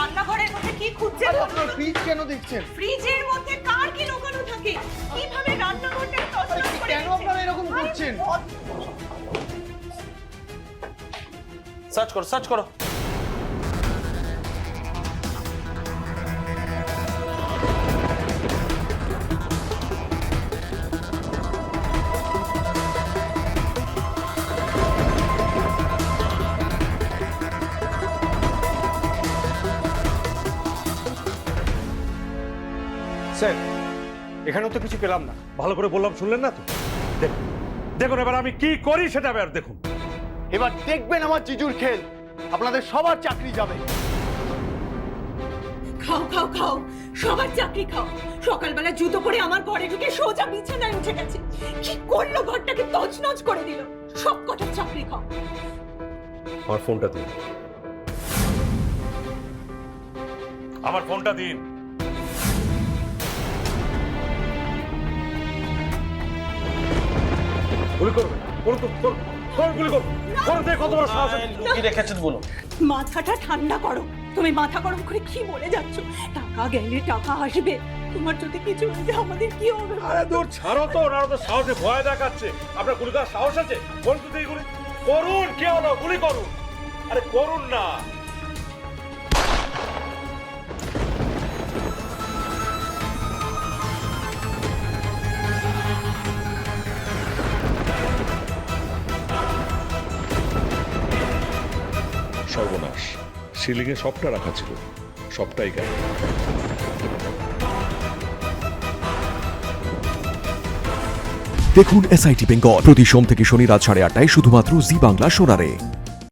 রান্নাঘরের মধ্যে কি খুঁজছেন? আপনার ফ্রিজ কেন দেখছেন? ফ্রিজের মধ্যে কার কি লুকানো থাকে? কীভাবে রান্নাঘরটা তছনছ করে কেন আপনারা এরকম করছেন? সার্চ করো সার্চ করো। স্যার এখানেও তো কিছু পেলাম না। ভালো করে বললাম শুনলেন না তো? দেখুন দেখুন এবার আমি কি করি সেটা এবার দেখুন। এবার দেখবেন আমার জিজুর খেল। আপনাদের সবার চাকরি যাবে। খাও খাও খাও। সবার চাকরি খাও। সকালবেলা জুতো পরে আমার ঘরে ঢুকে সোজা বিছানায় উঠে গেছে। কি করল ঘরটাকে তছনছ করে দিল? সব কটা চাকরি খাও। আমার ফোনটা দিন। আমার ফোনটা দিন। গুলি করবে করুন তো করুন করুন গুলি করুন করুন দেখে কত বড় সাহস কি রেখেছেন বলুন। মাথাটা ঠান্ডা করো। তুমি মাথা গরম করে কি বলে যাচ্ছ? টাকা গেলে টাকা আসবে। তোমার যদি কিছু হয়ে যায় আমাদের কি হবে? আরে দূর ছাড়ো তো ওনারা তো সাহসে ভয় দেখাচ্ছে। আপনার গুলি করার সাহস আছে? করুন তো গুলি। করুন কে হলো? গুলি করুন। আরে করুন না। সর্বনাশ। সিলিংয়ে সবটা রাখা ছিল। সবটাই গেল। দেখুন এসআইটি বেঙ্গল প্রতি সোম থেকে শনি রাত সাড়ে আটটায় শুধুমাত্র জি বাংলা সোনারে